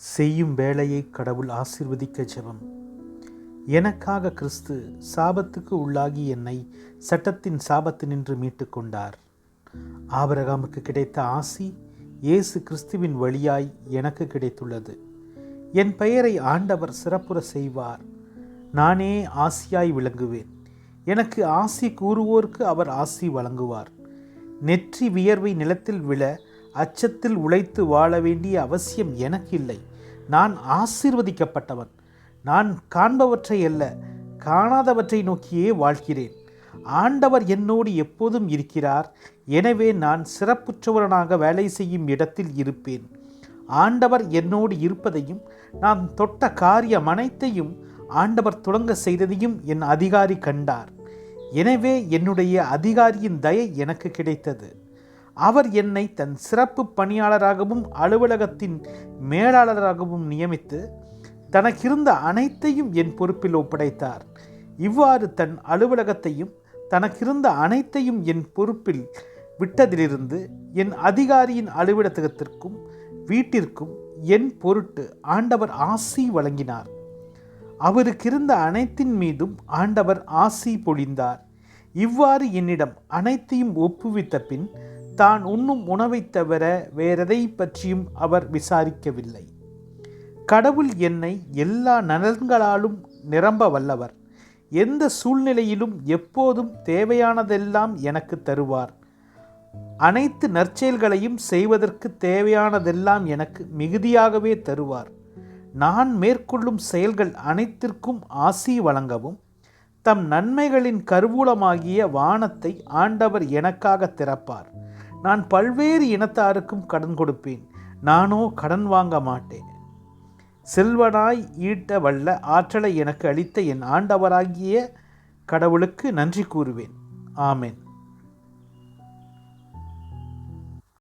செய்யும் வேலையை கடவுள் ஆசிர்வதிக்க ஜெபம். எனக்காக கிறிஸ்து சாபத்துக்கு உள்ளாகி என்னை சட்டத்தின் சாபத்தினின்று மீட்டு கொண்டார். ஆபரகாமுக்கு கிடைத்த ஆசி இயேசு கிறிஸ்துவின் வழியாய் எனக்கு கிடைத்துள்ளது. என் பெயரை ஆண்டவர் சிறப்புற செய்வார். நானே ஆசியாய் விளங்குவேன். எனக்கு ஆசி கூறுவோருக்கு அவர் ஆசி வழங்குவார். நெற்றி வியர்வை நிலத்தில் விழ அச்சத்தில் உழைத்து வாழ வேண்டிய அவசியம் எனக்கு இல்லை நான் ஆசீர்வதிக்கப்பட்டவன். நான் காண்பவற்றை அல்ல காணாதவற்றை நோக்கியே வாழ்கிறேன். ஆண்டவர் என்னோடு எப்போதும் இருக்கிறார். எனவே நான் சிறப்புற்றவரனாக வேலை செய்யும் இடத்தில் இருப்பேன். ஆண்டவர் என்னோடு இருப்பதையும் நான் தொட்ட காரியம் அனைத்தையும் ஆண்டவர் தொடங்க செய்ததையும் என் அதிகாரி கண்டார். எனவே என்னுடைய அதிகாரியின் தயை எனக்கு கிடைத்தது. அவர் என்னை தன் சிறப்பு பணியாளராகவும் அலுவலகத்தின் மேலாளராகவும் நியமித்து தனக்கிருந்த அனைத்தையும் என் பொறுப்பில் ஒப்படைத்தார். இவ்வாறு தன் அலுவலகத்தையும் தனக்கிருந்த அனைத்தையும் என் பொறுப்பில் விட்டதிலிருந்து என் அதிகாரியின் அலுவலகத்திற்கும் வீட்டிற்கும் என் பொருட்டு ஆண்டவர் ஆசி வழங்கினார். அவருக்கிருந்த அனைத்தின் மீதும் ஆண்டவர் ஆசி பொழிந்தார். இவ்வாறு என்னிடம் அனைத்தையும் ஒப்புவித்த பின் தான் உண்ணும் உணவைத் தவிர வேறெதை பற்றியும் அவர் விசாரிக்கவில்லை. கடவுள் என்னை எல்லா நலன்களாலும் நிரம்ப வல்லவர். எந்த சூழ்நிலையிலும் எப்போதும் தேவையானதெல்லாம் எனக்கு தருவார். அனைத்து நற்செயல்களையும் செய்வதற்கு தேவையானதெல்லாம் எனக்கு மிகுதியாகவே தருவார். நான் மேற்கொள்ளும் செயல்கள் அனைத்திற்கும் ஆசி வழங்கவும் தம் நன்மைகளின் கருவூலமாகிய வானத்தை ஆண்டவர் எனக்காக திறப்பார். நான் பல்வேறு இனத்தாருக்கும் கடன் கொடுப்பேன். நானோ கடன் வாங்க மாட்டேன். செல்வனாய் ஈட்ட வல்ல ஆற்றலை எனக்கு அளித்த என் ஆண்டவராகிய கடவுளுக்கு நன்றி கூறுவேன். ஆமேன்.